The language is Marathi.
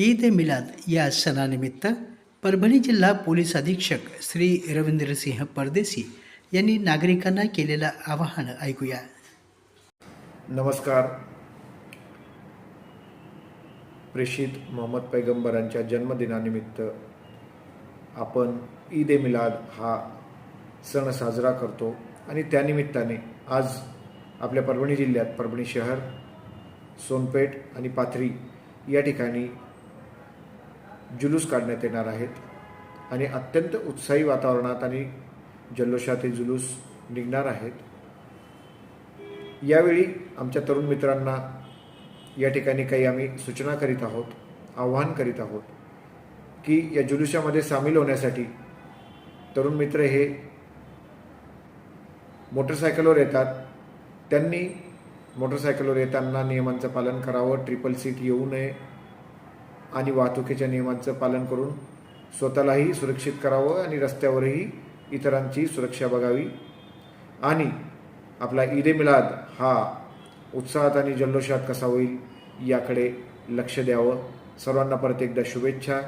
ईद ए मिलाद या सणानिमित्त परभणी जिल्हा पोलीस अधीक्षक श्री रवींद्रसिंह परदेसी यांनी नागरिकांना केलेलं आवाहन ऐकूया. नमस्कार. प्रेषित मोहम्मद पैगंबरांच्या जन्मदिनानिमित्त आपण ईद ए मिलाद हा सण साजरा करतो आणि त्यानिमित्ताने आज आपल्या परभणी जिल्ह्यात परभणी शहर सोनपेठ आणि पाथरी या ठिकाणी जुलूस काढण्यात येणार आहेत. आणि अत्यंत उत्साही वातावरणात आणि जल्लोषात हे जुलूस निघणार आहेत. यावेळी आमच्या तरुण मित्रांना या ठिकाणी काही आम्ही सूचना करीत आहोत आव्हान करीत आहोत की या जुलुसामध्ये सामील होण्यासाठी तरुण मित्र हे मोटरसायकलवर येतात. त्यांनी मोटरसायकलवर येताना नियमांचं पालन करावं. ट्रिपल सीट येऊ नये. आणि वाहतुकीच्या नियमांचं पालन करून स्वतःलाही सुरक्षित करावं आणि रस्त्यावरही इतरांची सुरक्षा बघावी. आणि आपला ईद मिलाद हा उत्साहात आणि जल्लोषात कसा होईल याकडे लक्ष द्यावं. सर्वांना परत एकदा शुभेच्छा.